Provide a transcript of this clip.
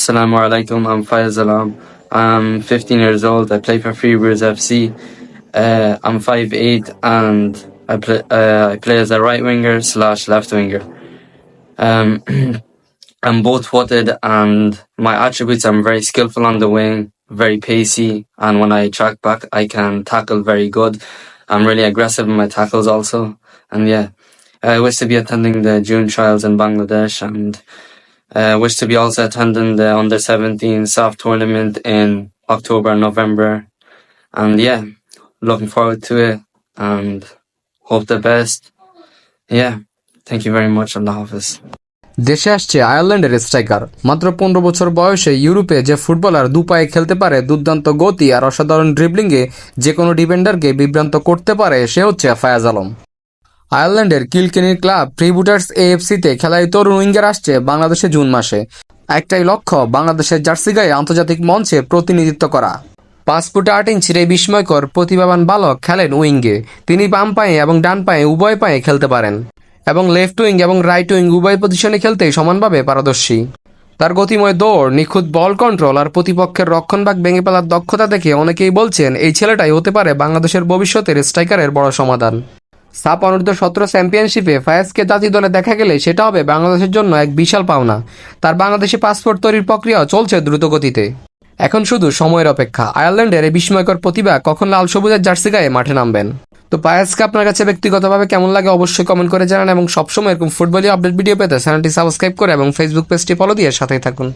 Assalamu alaikum, I'm Fayez Alam. I'm 15 years old. I play for Freebirds FC. Uh, I'm 5'8 and I play, uh, I play as a right winger slash left winger. Um, I'm both footed and my attributes, I'm very skillful on the wing, very pacey. And when I track back, I can tackle very good. I'm really aggressive in my tackles also. And yeah, I wish to be attending the June trials in Bangladesh and uh, wish to be also attending the under 17 soft tournament in October and November. And yeah, looking forward to it and hope the best. Yeah, thank you very much. Allah Hafiz. দেশে আসছে আয়ারল্যান্ডের striker মাত্র পনেরো বছর বয়সে ইউরোপে যে footballer দু পায়ে খেলতে পারে দুর্দান্ত গতি আর অসাধারণ ড্রিবলিংয়ে যে কোনো ডিফেন্ডারকে বিভ্রান্ত করতে পারে সে হচ্ছে ফায়াজ আলম আয়ারল্যান্ডের কিলকেনির ক্লাব ফ্রিবুটার্স এএফসিতে খেলায় তরুণ উইঙ্গার আসছে বাংলাদেশে জুন মাসে। একটাই লক্ষ্য, বাংলাদেশের জার্সি গায়ে আন্তর্জাতিক মঞ্চে প্রতিনিধিত্ব করা। পাঁচ ফুটে আট ইঞ্চির এই বিস্ময়কর প্রতিভাবান বালক খেলেন উইঙ্গে। তিনি বাম পায়ে এবং ডান পায়ে উভয় পায়ে খেলতে পারেন। এবং লেফট উইং এবং রাইট উইং উভয় পজিশনে খেলতেই সমানভাবে পারদর্শী। তার গতিময় দৌড়, নিখুঁত বল কন্ট্রোল আর প্রতিপক্ষের রক্ষণভাগ ভেঙে ফেলার দক্ষতা দেখে অনেকেই বলছেন, এই ছেলেটাই হতে পারে বাংলাদেশের ভবিষ্যতের স্ট্রাইকারের বড় সমাধান। সাপ অনূর্ধ্ব সতেরো চ্যাম্পিয়নশিপে ফায়াজকে জাতীয় দলে দেখা গেলে সেটা হবে বাংলাদেশের জন্য এক বিশাল পাওনা। তার বাংলাদেশে পাসপোর্ট তৈরির প্রক্রিয়াও চলছে দ্রুত গতিতে এখন শুধু সময়ের অপেক্ষা। আয়ারল্যান্ডের এই বিস্ময়কর প্রতিভা কখন লাল সবুজের জার্সি গায়ে মাঠে নামবেন? তো পায়াসকে আপনার কাছে ব্যক্তিগতভাবে কেমন লাগে অবশ্যই কমেন্ট করে জানান এবং সবসময় এরকম ফুটবলীয় আপডেট ভিডিও পেতে চ্যানেলটি সাবস্ক্রাইব করে এবং ফেসবুক পেজটি ফলো দিয়ে সাথেই থাকুন।